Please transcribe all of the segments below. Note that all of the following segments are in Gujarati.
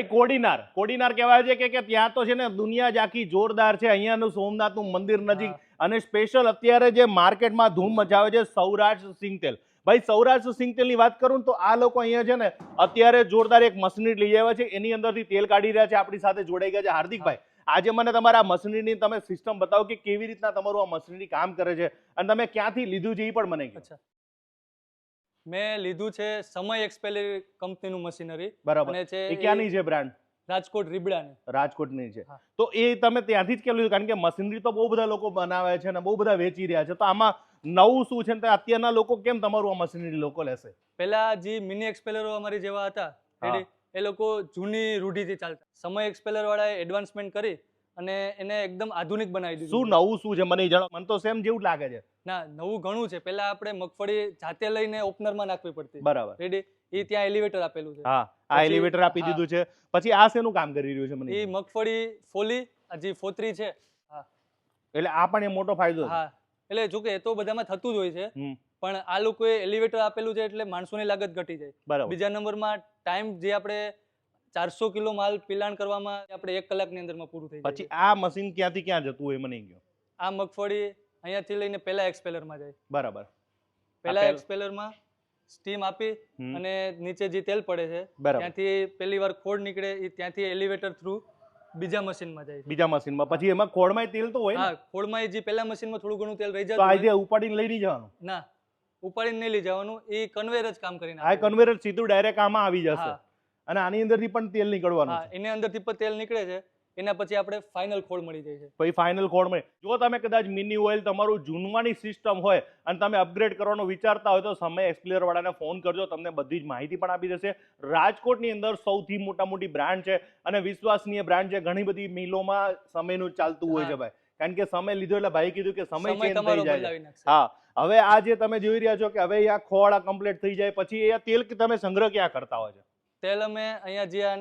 ભાઈ કોડીનાર. કોડીનાર કહેવાય છે કે કે ત્યાં તો છે ને દુનિયા જ આખી જોરદાર છે. અહીંયાનું સોમનાથનું મંદિર નજીક. અને સ્પેશિયલ અત્યારે જે માર્કેટમાં ધૂમ મચાવે છે સૌરાષ્ટ્ર સિંગતેલ. ભાઈ સૌરાષ્ટ્ર સિંગતેલની વાત કરું તો આ લોકો અહીંયા છે ને અત્યારે જોરદાર એક મશીનરી લઈ આવ્યા છે. એની અંદરથી તેલ કાઢી રહ્યા છે આપણી સાથે જોડાઈ ગયા છે. હાર્દિકભાઈ આજે મને તમારા મશીનરીની તમે સિસ્ટમ બતાવો કે કેવી રીતના તમારું આ મશીનરી કામ કરે છે. અને તમે ક્યાંથી લીધું છે એ પણ મને. અચ્છા. મેં લીધું છે સમય એક્સપેલર કંપનીનું મશીનરી. બરાબર. અને છે એ ક્યાંની છે બ્રાન્ડ? રાજકોટ રીબડાની. રાજકોટની છે. તો એ તમે ત્યાંથી જ કેમ કારણ કે મશીનરી તો બહુ બધા લોકો બનાવે છે અને બહુ બધા વેચી રહ્યા છે. તો આમાં નવું શું છે ને અત્યારના લોકો કેમ તમારું આ મશીનરી લોકો લેશે? પહેલા જે મિની એક્સપેલરો અમારી જેવા હતા એ લોકો જૂની રૂઢિથી ચાલતા. સમય એક્સપેલર વાળાએ એડવાન્સમેન્ટ કરી અને એને એકદમ આધુનિક બનાવી દીધું શું નવું શું છે? મને જણાવ. મને તો સેમ જેવું લાગે છે. ના નવું ઘણું છે. પહેલા આપણે મગફળી જાતે લઈને ઓપનરમાં નાખવી પડતી. બરાબર. રેડી એ ત્યાં એલિવેટર આપેલું છે. હા આ એલિવેટર આપી દીધું છે. પછી આ શેનું કામ કરી રહ્યું છે મને એ મગફળી ફોલી હજી જે ફોતરી છે એટલે આ પણ એ મોટો ફાયદો હા. એટલે જો કે એ તો બધામાં થતું જ હોય છે. પણ આ લોકોએ એલિવેટર આપેલું છે એટલે માણસોની લાગત ઘટી જાય. બરાબર. બીજા નંબરમાં ટાઈમ જે આપણે ચારસો કિલો માલ પિલાણ કરવામાં આપણે એક કલાકની અંદરમાં પૂરું થઈ પછી આ મશીન ક્યાંથી ક્યાં જતું હોય મને ગયો આ મગફળી અહીંયાથી લઈને પહેલા એક્સપેલરમાં જાય. બરાબર. પહેલા એક્સપેલરમાં સ્ટીમ આપી અને નીચે જે તેલ પડે છે ત્યાંથી પહેલી વાર ખોડ નીકળે એ ત્યાંથી એલિવેટર થ્રુ બીજા મશીનમાં જાય. બીજા મશીનમાં. પછી એમાં ખોળમાં તેલ તો હોય ને? હા ખોડમાં એ જે પહેલા મશીનમાં થોડું ઘણું તેલ રહી તો જતું આ જે ઉપાડીને લઈ નહીં જવાનું? ના ઉપાડીને નહીં લઈ જવાનું. એ કન્વેર જ કામ કરીને આ કન્વેર સીધું ડાયરેક્ટ આમાં આવી જશે. અને આની અંદરથી પણ તેલ નીકળવાનું છે. એની અંદરથી પણ તેલ નીકળે છે એના પછી આપણે ફાઇનલ ખોળ મળી જાય છે. પછી ફાઇનલ ખોળ મળે. જો તમે કદાચ મિની ઓઇલ તમારું જૂનવાની સિસ્ટમ હોય અને તમે અપગ્રેડ કરવાનું વિચારતા હોય તો સમય એક્સપ્લેર વાળાને ફોન કરજો તમને બધી જ માહિતી પણ આપી દેશે. રાજકોટની અંદર સૌથી મોટા મોટી બ્રાન્ડ છે અને વિશ્વાસનીય બ્રાન્ડ છે. ઘણી બધી મિલોમાં સમયનું ચાલતું હોય છે ભાઈ. કારણ કે સમય લીધો એટલે ભાઈ કીધું કે સમય ચેન્જ થઈ જાય હા. હવે આ જે તમે જોઈ રહ્યા છો કે હવે આ ખોળ આ કમ્પ્લીટ થઈ જાય પછી એ તેલ તમે સંગ્રહ ક્યાં કરતા હોય છે? તેલ અમે અહીંયા જે આ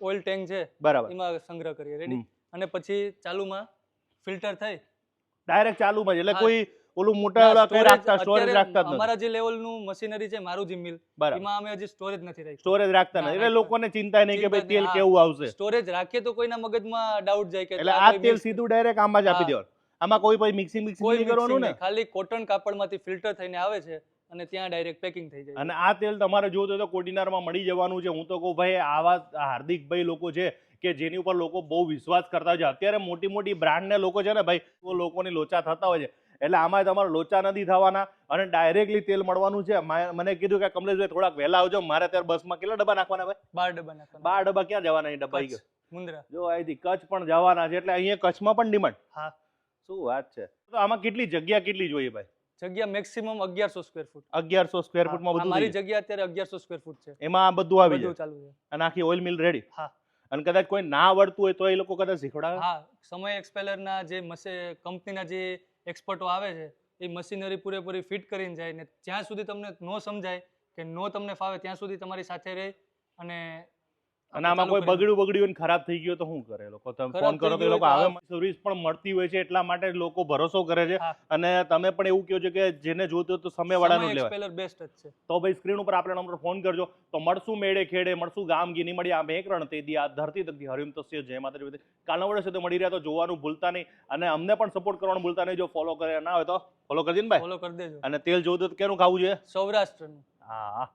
ઓઇલ ટેન્ક છે બરાબર. એમાં સંગ્રહ કરીએ. રેડી અને પછી ચાલુમાં ફિલ્ટર થઈ. ડાયરેક્ટ ચાલુમાં જ એટલે કોઈ ઓલું મોટા ઓલા કઈ રાખતા સ્ટોરેજ રાખતા નથી. અમારા જે લેવલનું મશીનરી છે મારું જે મિલ એમાં અમે હજી સ્ટોરેજ નથી રાખ્યું. સ્ટોરેજ રાખતા નથી. એટલે લોકોને ચિંતા નહીં કે ભાઈ તેલ કેવું આવશે. સ્ટોરેજ રાખીએ તો કોઈના મગજમાં ડાઉટ જાય કે એટલે આ તેલ સીધું ડાયરેક્ટ આમાં જ આપી દેવાનું. આમાં કોઈ પછી મિક્સિંગ મિક્સિંગ નહીં કરવાનું ને? ખાલી કોટન કાપડમાંથી ફિલ્ટર થઈને આવે છે. અને ત્યાં ડાયરેક્ટ પેકિંગ થઈ જાય. અને આ તેલ તમારે જોવું હોય તો કોડીનારમાં મળી જવાનું છે. હું તો કહું ભાઈ આવા હાર્દિકભાઈ લોકો છે કે જેની ઉપર લોકો બહુ વિશ્વાસ કરતા હોય છે. અત્યારે મોટી મોટી બ્રાન્ડને લોકો છે ને ભાઈ લોકોની લોચા થતા હોય છે. એટલે આમાં તમારે લોચા નથી થવાના અને ડાયરેક્ટલી તેલ મળવાનું છે. મને કીધું કે કમલેશભાઈ થોડાક વહેલા આવજો. મારે ત્યારે બસમાં કેટલા ડબ્બા નાખવાના ભાઈ? બાર ડબ્બા નાખવાના. બાર ડબ્બા ક્યાં જવાના એ ડબ્બા ગયો. મુંદ્રા. જો અહીંથી કચ્છ પણ જવાના છે. એટલે અહીંયા કચ્છમાં પણ ડિમાન્ડ હા. શું વાત છે? તો આમાં કેટલી જગ્યા કેટલી જોઈએ ભાઈ? જગ્યા મેક્સિમમ અગિયારસો સ્ક્વેર ફૂટ અગિયારસો સ્ક્વેર ફૂટમાં બધું મારી જગ્યા અત્યારે અગિયારસો સ્ક્વેર ફૂટ છે. એમાં આ બધું આવી બધું ચાલુ છે. અને આખી ઓઇલ મિલ રેડી હા. અને કદાચ કોઈ ના આવડતું હોય તો એ લોકો કદાચ શીખવાડે હા સમય એક્સપેલરના જે મશે કંપનીના જે એક્સપર્ટો આવે છે એ મશીનરી પૂરેપૂરી ફિટ કરીને જાય ને જ્યાં સુધી તમને નો સમજાય કે નો તમને ફાવે ત્યાં સુધી તમારી સાથે રહે અને અને આમાં કોઈ બગડ્યું બગડ્યું ખરાબ થઈ ગયો તો શું કરે? લોકો તમે ફોન કરો તો એ લોકો આવે સર્વિસ પણ મળતી હોય છે એટલા માટે લોકો ભરોસો કરે છે. અને તમે પણ એવું કહો છો કે જેને જોતું તો સમય વાળાનું જ લેવાય. બેસ્ટ જ છે. તો ભાઈ સ્ક્રીન ઉપર આપણે નંબર ફોન કરજો. તો મળશું મેળે ખેડે મળશું ગામ નહીં મળી આ મેં રણ તેદી આ ધરતી તકથી હરિમ તસ્ય જય માતાજી બધી. કાલના વડે તો મળી રહ્યા તો જોવાનું ભૂલતા નહીં. અને અમને પણ સપોર્ટ કરવાનું ભૂલતા નહીં. જો ફોલો કરે ના હોય તો ફોલો કરી ને ભાઈ. ફોલો કરી દેજો. અને તેલ જોતું તો કેનું ખાવું જોઈએ? સૌરાષ્ટ્રનું. હા.